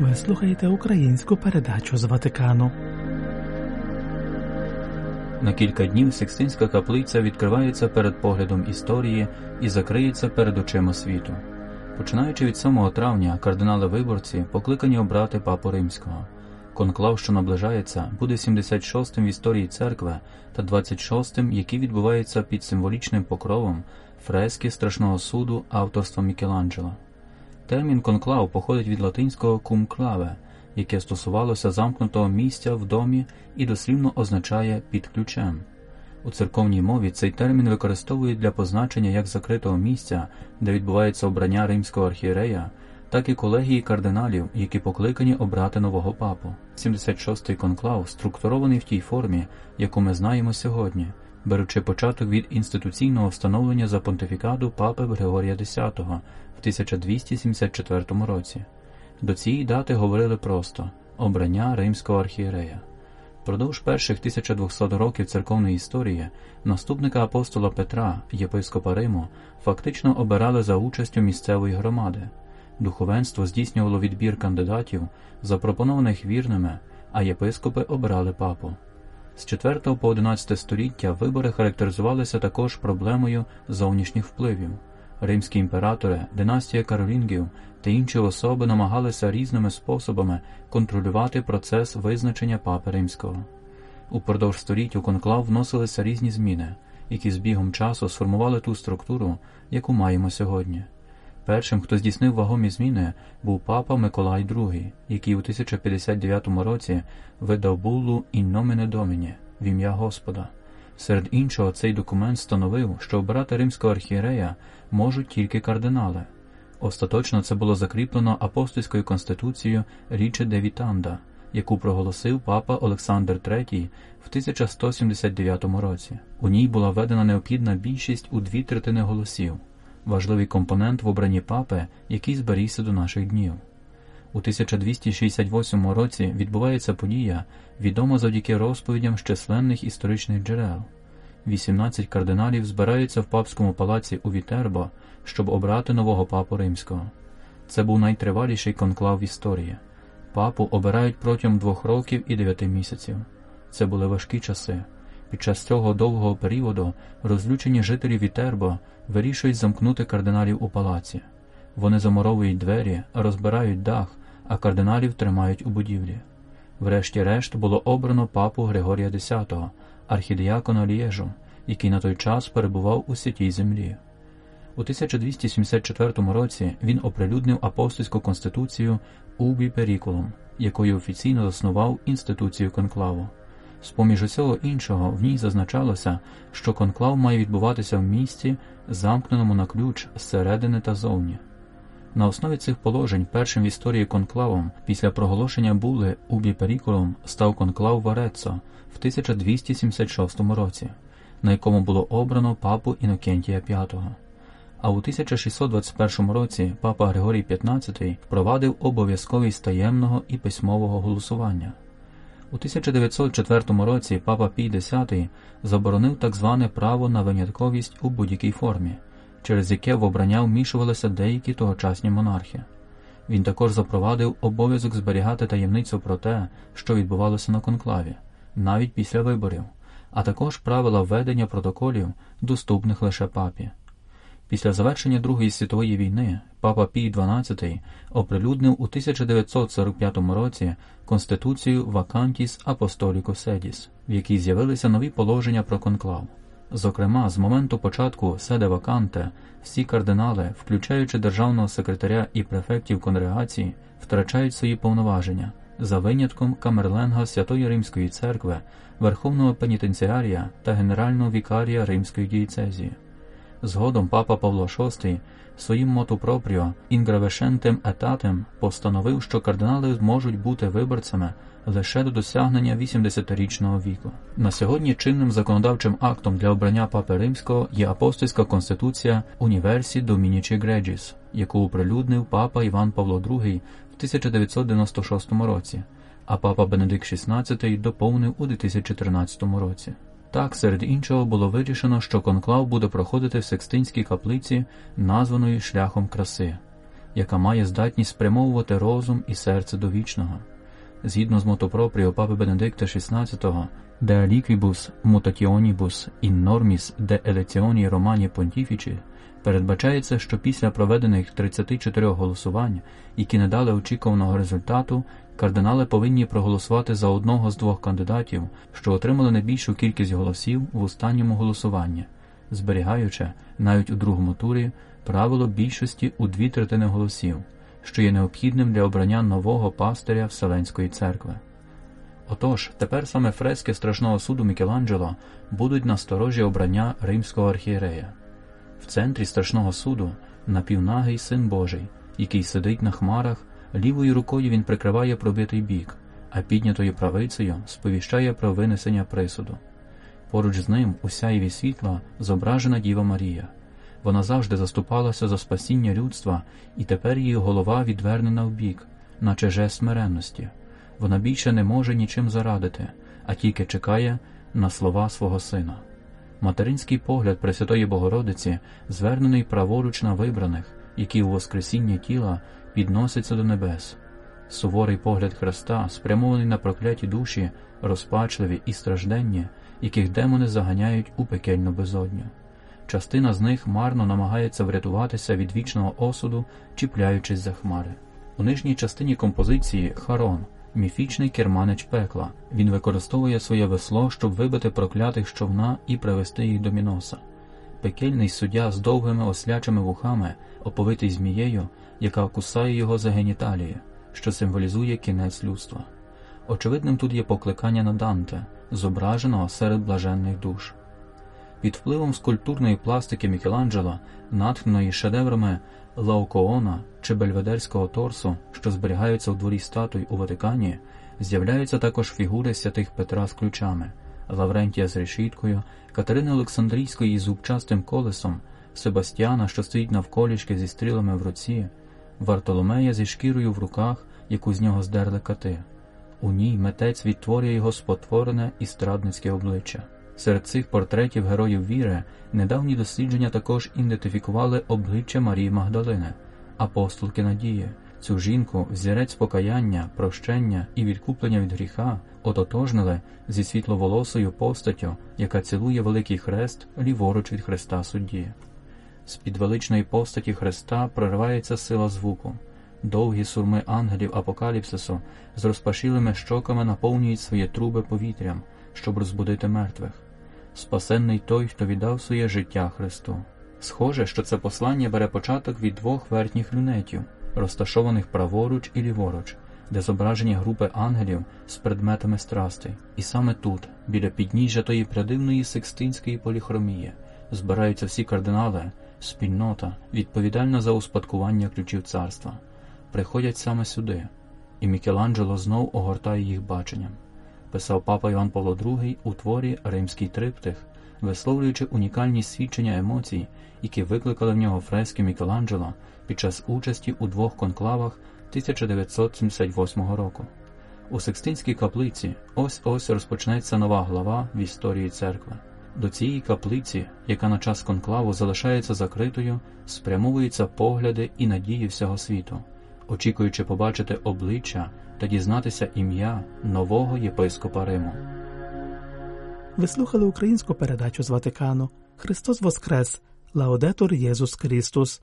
Ви слухаєте українську передачу з Ватикану. На кілька днів Сикстинська каплиця відкривається перед поглядом історії і закриється перед очима світу. Починаючи від 7 травня, кардинали-виборці покликані обрати папу римського. Конклав, що наближається, буде 76-м в історії церкви та 26-м, який відбувається під символічним покровом фрески страшного суду авторства Мікеланджело. Термін конклав походить від латинського кумклаве, яке стосувалося замкнутого місця в домі і дослівно означає під ключем. У церковній мові цей термін використовують для позначення як закритого місця, де відбувається обрання римського архієрея, так і колегії кардиналів, які покликані обрати нового папу. 76-й конклав структурований в тій формі, яку ми знаємо сьогодні, беручи початок від інституційного встановлення за понтифікаду папи Григорія X в 1274 році. До цієї дати говорили просто обрання римського архієрея. Продовж перших 1200 років церковної історії наступника апостола Петра, єпископа Риму, фактично обирали за участю місцевої громади. Духовенство здійснювало відбір кандидатів, запропонованих вірними, а єпископи обирали папу. З 4 по 11 століття вибори характеризувалися також проблемою зовнішніх впливів. Римські імператори, династія Каролінгів та інші особи намагалися різними способами контролювати процес визначення папи римського. Упродовж століть у конклав вносилися різні зміни, які з бігом часу сформували ту структуру, яку маємо сьогодні. Першим, хто здійснив вагомі зміни, був папа Миколай II, який у 1059 році видав буллу «In nomine Domini» в ім'я Господа. Серед іншого, цей документ встановив, що обирати римського архієрея можуть тільки кардинали. Остаточно це було закріплено апостольською конституцією Річе де Вітанда, яку проголосив папа Олександр III в 1179 році. У ній була введена необхідна більшість у дві третини голосів, важливий компонент в обранні папи, який зберігся до наших днів. У 1268 році відбувається подія, відома завдяки розповідям з численних історичних джерел. 18 кардиналів збираються в папському палаці у Вітербо, щоб обрати нового папу римського. Це був найтриваліший конклав в історії. Папу обирають протягом двох років і дев'яти місяців. Це були важкі часи. Під час цього довгого періоду розлючені жителі Вітербо вирішують замкнути кардиналів у палаці. Вони замуровують двері, розбирають дах, а кардиналів тримають у будівлі. Врешті-решт було обрано папу Григорія X, архідіакона Лєжу, який на той час перебував у святій землі. У 1274 році він оприлюднив апостольську конституцію Убі Перікулум, якою офіційно заснував інституцію конклаву. З поміж усього іншого в ній зазначалося, що конклав має відбуватися в місті, замкненому на ключ зсередини та зовні. На основі цих положень першим в історії конклавом після проголошення були Убі Перікулум став конклав Вареццо в 1276 році, на якому було обрано папу Інокентія V. А у 1621 році папа Григорій XV впровадив обов'язковість таємного і письмового голосування. У 1904 році папа Пій X заборонив так зване право на винятковість у будь-якій формі, через яке в обрання вмішувалися деякі тогочасні монархи. Він також запровадив обов'язок зберігати таємницю про те, що відбувалося на конклаві, навіть після виборів, а також правила введення протоколів, доступних лише папі. Після завершення Другої світової війни папа Пій XII оприлюднив у 1945 році Конституцію Вакантіс Апостоліко Седіс, в якій з'явилися нові положення про конклав. Зокрема, з моменту початку седе ваканте всі кардинали, включаючи державного секретаря і префектів конгрегації, втрачають свої повноваження за винятком Камерленга Святої Римської церкви, Верховного пенітенціарія та генерального вікарія Римської дієцезії. Згодом папа Павло VI своїм моту пропріо інгравешентем етатем постановив, що кардинали можуть бути виборцями лише до досягнення 80-річного віку. На сьогодні чинним законодавчим актом для обрання папи римського є апостольська конституція Універсі Домінічі Греджіс, яку оприлюднив папа Іван Павло II в 1996 році, а папа Бенедикт XVI доповнив у 2013 році. Так, серед іншого було вирішено, що конклав буде проходити в Секстинській каплиці, названої шляхом краси. яка має здатність спрямовувати розум і серце до вічного. Згідно з мотопропріо папи Бенедикта XVI, де Аліквібус мутаціонібус in норміс де елеціоні романі Pontifici передбачається, що після проведених 34 голосувань, які не дали очікуваного результату, кардинали повинні проголосувати за одного з двох кандидатів, що отримали найбільшу кількість голосів в останньому голосуванні, зберігаючи навіть у другому турі правило більшості у дві третини голосів, що є необхідним для обрання нового пастиря Вселенської церкви. Отож, тепер саме фрески страшного суду Мікеланджело будуть на сторожі обрання римського архієрея. В центрі страшного суду напівнагий син Божий, який сидить на хмарах, лівою рукою він прикриває пробитий бік, а піднятою правицею сповіщає про винесення присуду. Поруч з ним у сяйві світла зображена Діва Марія. Вона завжди заступалася за спасіння людства, і тепер її голова відвернена в бік, наче жест смиренності. Вона більше не може нічим зарадити, а тільки чекає на слова свого сина. Материнський погляд Пресвятої Богородиці звернений праворуч на вибраних, які у Воскресіння тіла підносяться до небес. Суворий погляд Христа, спрямований на прокляті душі, розпачливі і стражденні, яких демони заганяють у пекельну безодню. Частина з них марно намагається врятуватися від вічного осуду, чіпляючись за хмари. У нижній частині композиції Харон міфічний керманич пекла. Він використовує своє весло, щоб вибити проклятих човна і привести їх до міноса. Пекельний суддя з довгими ослячими вухами, оповитий змією, яка кусає його за геніталії, що символізує кінець людства. Очевидним тут є покликання на Данте, зображеного серед блаженних душ. Під впливом скульптурної пластики Мікеланджело, натхненої шедеврами Лаукоона чи Бельведерського торсу, що зберігаються у дворі статуй у Ватикані, з'являються також фігури святих Петра з ключами, Лаврентія з решіткою, Катерини Олександрійської із зубчастим колесом, Себастьяна, що стоїть навколішки зі стрілами в руці, Вартоломея зі шкірою в руках, яку з нього здерли кати. У ній митець відтворює його спотворене і страдницьке обличчя. Серед цих портретів героїв віри недавні дослідження також ідентифікували обличчя Марії Магдалини, апостолки Надії. Цю жінку взірець покаяння, прощення і відкуплення від гріха ототожнили зі світловолосою постаттю, яка цілує великий хрест ліворуч від хреста судді. З під величної постаті Христа проривається сила звуку. Довгі сурми ангелів апокаліпсису з розпашілими щоками наповнюють свої труби повітрям, щоб розбудити мертвих. Спасенний той, хто віддав своє життя Христу. Схоже, що це послання бере початок від двох верхніх люнетів, розташованих праворуч і ліворуч, де зображені групи ангелів з предметами страстей. І саме тут, біля підніжжя тої прядивної секстинської поліхромії, збираються всі кардинали, спільнота, відповідальна за успадкування ключів царства, приходять саме сюди, і Мікеланджело знов огортає їх баченням писав папа Іван Павло II у творі Римський триптих, висловлюючи унікальні свідчення емоцій, які викликали в нього фрески Мікеланджело під час участі у двох конклавах 1978 року. У Секстинській каплиці ось ось розпочнеться нова глава в історії церкви. До цієї каплиці, яка на час конклаву залишається закритою, спрямовуються погляди і надії всього світу, очікуючи побачити обличчя та дізнатися ім'я нового єпископа Риму. Ви слухали українську передачу з Ватикану Христос Воскрес! Лаудетур Єсус Христос!